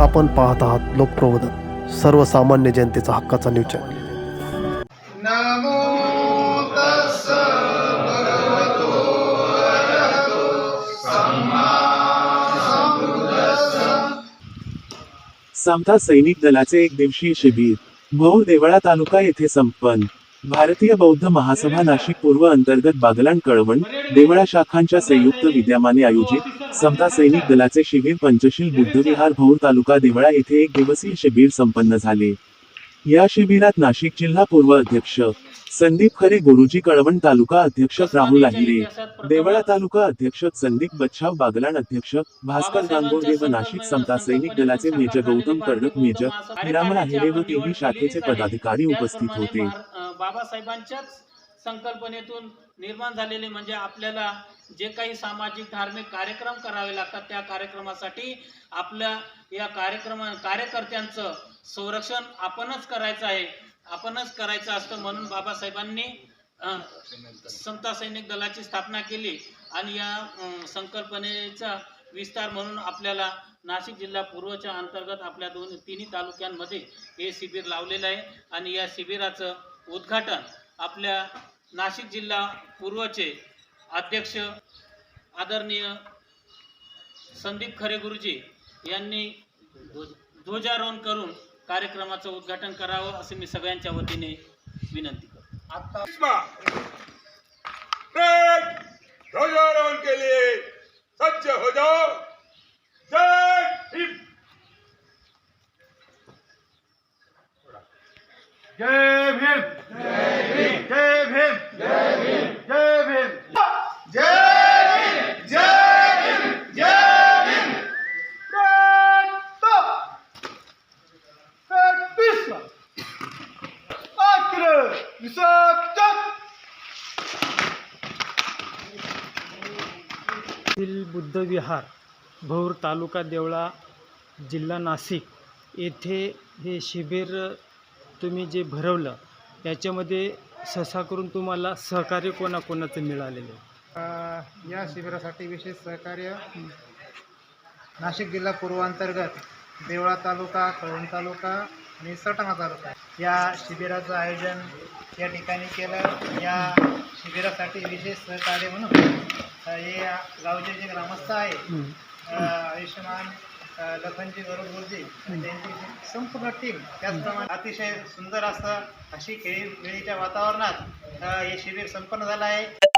आपण पाहत आहात लोकप्रबोधन सर्वसामान्य जनतेचा हक्काचा न्यूज चॅनल समता सैनिक दलाचे एक दिवसीय शिबिर भौर देवळा तालुका येथे संपन्न. भारतीय बौद्ध महासभा नाशिक पूर्व अंतर्गत बागलाण कळवण देवळा शाखांच्या संयुक्त विद्यमाने आयोजित समता सैनिक दलाचे शिबिर पंचशील बुद्धविहार भौर तालुका देवळा येथे एक दिवसीय शिबिर संपन्न झाले. या शिबिरात नाशिक जिल्हा पूर्व अध्यक्ष संदीप खरे गुरुजी कळवण तालुका अध्यक्ष राहुल अहिरे देवळा तालुका अध्यक्ष संदीप बच्छाव बागलाण अध्यक्ष भास्कर गांगोडे व नाशिक समता सैनिक दलाचे मेजर गौतम कर्णक मेजर हिरामण अहिरे व टीव्ही शाखेचे पदाधिकारी उपस्थित होते. बाबासाहेबांच्याच संकल्पनेतून निर्माण झालेले म्हणजे आपल्याला जे काही सामाजिक धार्मिक कार्यक्रम करावे लागतात त्या कार्यक्रमासाठी आपल्या या कार्यक्रम कार्यकर्त्यांचं संरक्षण आपणच करायचं आहे. आपणच करायचं असतं म्हणून बाबासाहेबांनी समता सैनिक दलाची स्थापना केली आणि या संकल्पनेचा विस्तार म्हणून आपल्याला नाशिक जिल्हा पूर्वच्या अंतर्गत आपल्या दोन तिन्ही तालुक्यांमध्ये हे शिबिर लावलेलं आहे. आणि या शिबिराचं उद्घाटन आपल्या नाशिक जिल्हा पूर्वचे अध्यक्ष आदरणीय संदीप खरे गुरुजी यांनी ध्वज- ध्वजारोहण करून कार्यक्रमाचं उद्घाटन करावं असे मी सगळ्यांच्या वतीने विनंती करतो. आता ध्वजारोहण के लिए सज्ज हो जाओ। जय भीम जय भीम। जय भीम। जय भीम। जय भीम जय भीम जय भीम जय भीम जय भीम येथील बुद्धविहार भौर तालुका देवळा जिल्हा नाशिक येथे हे शिबिर तुम्ही जे भरवलं याच्यामध्ये सहसा करून तुम्हाला सहकार्य कोणाकोणाचं मिळालेलं आहे? अ, या शिबिरासाठी विशेष सहकार्य नाशिक जिल्हा पूर्वांतर्गत देवळा तालुका कळवण तालुका आणि सटाणा तालुका. या शिबिराचं आयोजन या ठिकाणी केलं. या शिबिरासाठी विशेष सहकार्य म्हणून अ, हे या गावचे जे ग्रामस्थ आहे हं. अ, आयुष्यमान अ, लखनजी गरुडगुरुजी आणि त्यांची संपूर्ण टीम त्याचप्रमाणे अतिशय सुंदर असं अशी खेळी खेळीच्या वातावरणात हे शिबिर संपन्न झालं आहे.